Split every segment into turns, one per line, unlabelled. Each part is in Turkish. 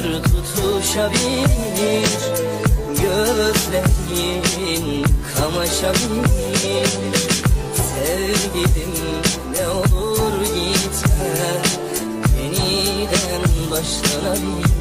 Yıldızlar tutuşabilir Gözlerin kamaşabilir. Sevgilim ne olur gitme Yeniden başlanabilir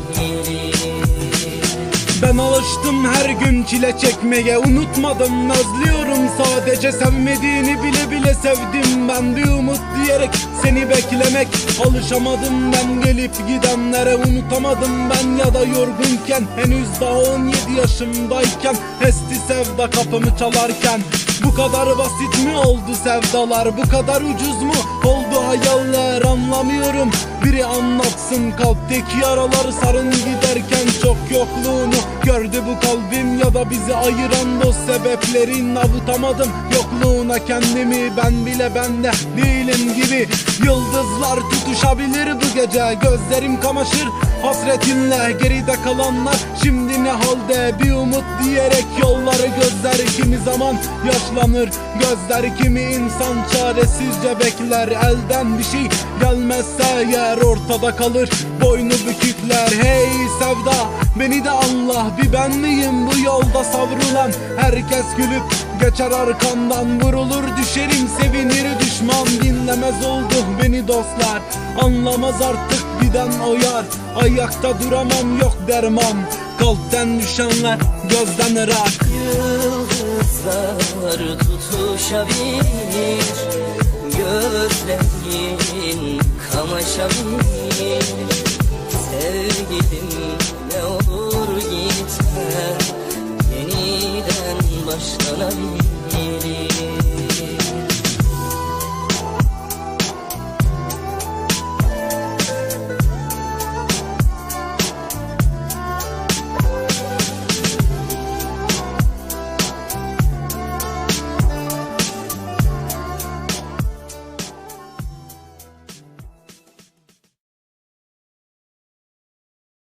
Ben alıştım her gün çile çekmeye. Unutmadım özlüyorum. Sadece Sevmediğini bile bile sevdim. Ben Bir umut diyerek seni beklemek. Alışamadım ben gelip gidenlere. Unutamadım ben ya da yorgunken. Henüz daha 17 yaşımdayken. Esti sevda kapımı çalarken. Bu kadar basit mi oldu sevdalar? Bu kadar ucuz mu oldu hayaller? Anlamıyorum biri anlatsın Kalpteki yaraları sarın giderken Çok yokluğunu gördü bu kalbim Ya da bizi ayıran dost sebeplerin Avutamadım yokluğuna kendimi. Ben bile bende değilim gibi Yıldızlar tutuşabilir bu gece. Gözlerim kamaşır hasretinle Geride kalanlar. Şimdi ne halde Bir umut diyerek yolları gözler Kimi zaman yaşlanır. Gözler Kimi insan çaresizce bekler. Elden bir şey gelmezse yer ortada kalır Boynu bükükler. Hey sevda Beni de anla bir ben miyim bu yolda savrulan? Herkes gülüp geçer arkamdan Vurulur düşerim sevinir düşman. Dinlemez oldu beni dostlar Anlamaz artık giden o yar Ayakta duramam yok derman. Kalpten düşenler gözden ırak.
Yıldızlar tutuşabilir Gözlerin kamaşabilir. Sevgilim ne olur gitme. Yeniden başlanabilir